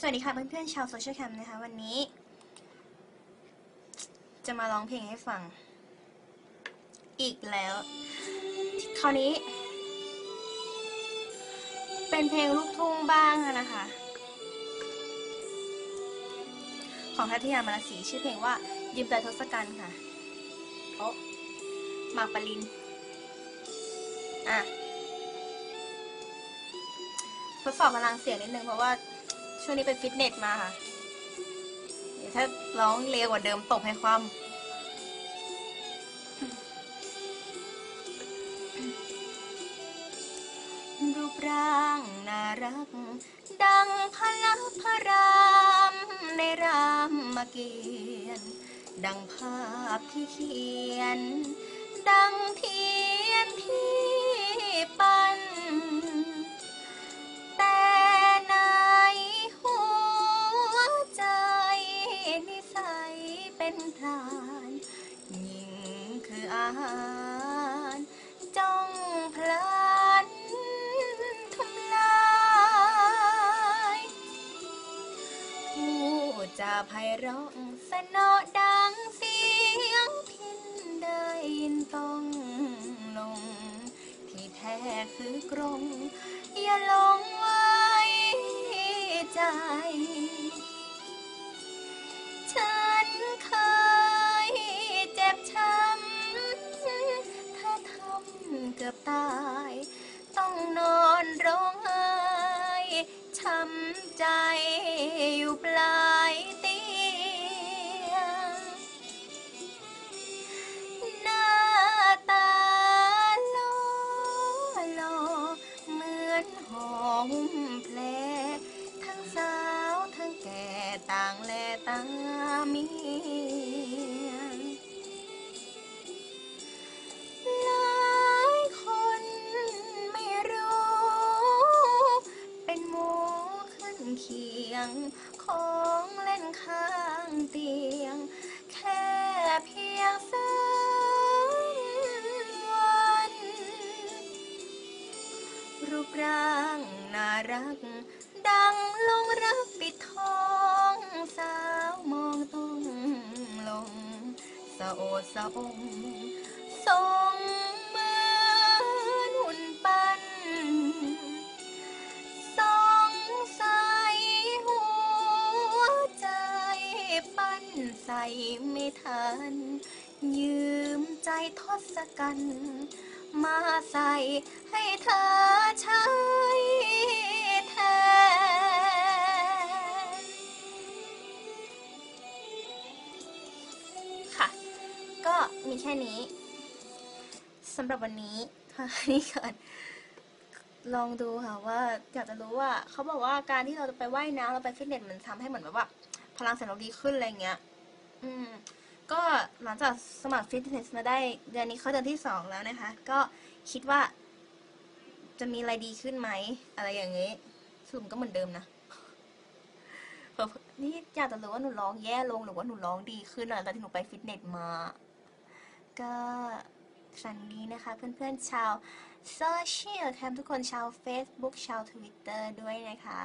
สวัสดีค่ะเพื่อนๆชาวโซเชียลแคมนะคะ วันนี้ จะมาร้องเพลงให้ฟัง อีกแล้ว คราวนี้ เป็นเพลงลูกทุ่งบ้างนะคะ ของทัตยามาลสีชื่อเพลงว่า ยืมใจทศกัณฐ์ค่ะโอ้มากปรินอะทดสอบพลังเสียงนิดนึงเพราะว่า ช่วงนี้ไปฟิตเนสมาค่ะเดี๋ยวถ้าร้องเร็วกว่าเดิมตกให้ความรูปร่างน่ารัก ดังพลักพระรามในรามเกียรติดังภาพที่เขียน ดังเทียนที่ปั้น เป็นพรานยิ่งคืออาหารจ้องพลันทำลายผู้จะไพเราะสนอดังเสียงพินได้ยินต้องลง ที่แท้คือกรงอย่าหลงไว้ใจ เกือบตาย ต้องนอนร้องไห้ช้ำใจอยู่ปลายเตียง หน้าตาล่อลอเหมือนหอมแผลทั้งสาวทั้งแก่ต่างแลตามี ยง ของเล่นข้างเตียง แค่เพียงสามวัน รูปร่างน่ารัก ดังลงรักปิดทองสาวมองต้องลงสะโอดสะองทรง ไม่ทัน ยืมใจทศกัณฐ์มาใส่ให้เธอใช้แทนค่ะ ก็มีแค่นี้สำหรับวันนี้ค่ะนี่ก่อนลองดูค่ะว่าอยากจะรู้ว่าเขาบอกว่าการที่เราจะไปว่ายน้ำเราไปฟิตเนสมันทำให้เหมือนแบบว่า พลังสมองเราดีขึ้นอะไรเงี้ย อืมก็หลังจากสมัครฟิตเนสมาได้เดือนนี้เขาเดือนที่สองแล้วนะคะ ก็คิดว่า จะมีอะไรดีขึ้นไหม อะไรอย่างนี้สรุปก็เหมือนเดิมนะนี่อยากจะรู้ว่าหนูร้องแย่ลงหรือว่าหนูร้องดีขึ้นหลังจากที่หนูไปฟิตเนสมา ก็สันนี้นะคะเพื่อนๆชาวโซเชียลแคมทุกคนชาว Facebook ชาว Twitter ด้วยนะคะ